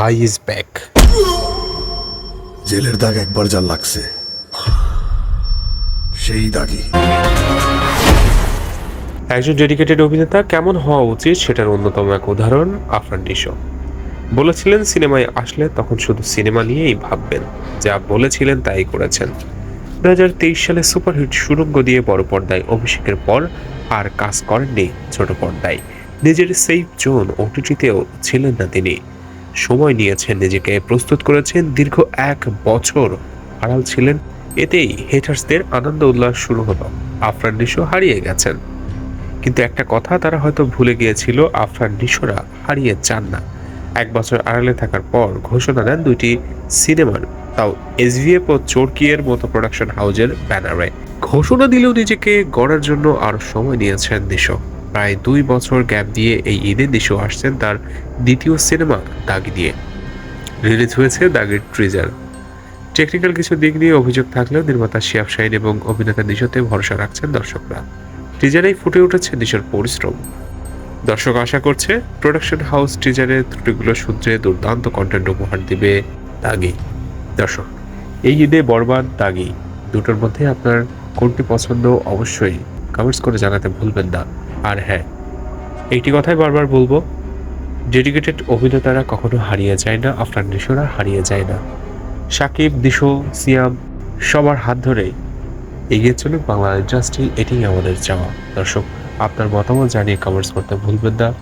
ভাই is back জেলের দাগ একবার যা লাগছে সেই দাগই। একজন ডেডিকেটেড অভিনেতা কেমন হওয়া উচিত সেটার অন্যতম এক উদাহরণ আফরান নিশো বলেছিলেন সিনেমায় আসলে তখন শুধু সিনেমা নিয়েই ভাববেন। যা বলেছিলেন তাই করেছেন। দু হাজার তেইশ সালে সুপারহিট সুরঙ্গ দিয়ে বড় পর্দায় অভিষেকের পর আর কাজ করেননি ছোট পর্দায়। নিজের সেফ জোন ওটিটিতেও ছিলেন না তিনি। সময় নিয়েছেন, নিজেকে প্রস্তুত করেছেন। দীর্ঘ এক বছর আড়াল ছিলেন। এতেই হেটার্সদের আনন্দ উল্লাস শুরু হলো। আফরান নিশো হারিয়ে গেছেন। কিন্তু একটা কথা তারা হয়তো ভুলে গিয়েছিল, আফরান নিশোরা হারিয়ে যান না। এক বছর আড়ালে থাকার পর ঘোষণা দেন দুইটি সিনেমার। তাও এসভিএফ ও চোরকিয়ের মতো প্রোডাকশন হাউজের ব্যানারে। ঘোষণা দিলেও নিজেকে গড়ার জন্য আরও সময় নিয়েছেন নিশো। প্রায় দুই বছর গ্যাপ দিয়ে এই ঈদে নিশো আসছেন তার দ্বিতীয় সিনেমা দাগি দিয়ে। রিলিজ হয়েছে দাগের ট্রিজার টেকনিক্যাল কিছু দিক নিয়ে অভিযোগ থাকলেও নির্মাতা শিয়াব শাহিন এবং অভিনেতা নিশোতে ভরসা রাখছেন দর্শকরা। টিজারেই ফুটে উঠেছে নিশোর পরিশ্রম। দর্শক আশা করছে প্রোডাকশন হাউস টিজারের ত্রুটিগুলো সূত্রে দুর্দান্ত কন্টেন্ট উপহার দিবে দাগি। দর্শক, এই ঈদে বরবাদ দাগি। দুটোর মধ্যে আপনার কোনটি পছন্দ অবশ্যই কমেন্টস করে জানাতে ভুলবেন না। আর হ্যাঁ একটি কথাই বারবার বলব ডেডিকেটেড অভিনেতারা কখনো হারিয়ে যায় না আফরান নিশোরা হারিয়ে যায় না। সাকিব, দিশো, সিয়াম, সবার হাত ধরে এগিয়ে চলে বাংলা ইন্ডাস্ট্রি এটি আমাদের চাওয়া। দর্শক, আপনার মতামত জানিয়ে কমেন্টস করতে ভুলবেন না।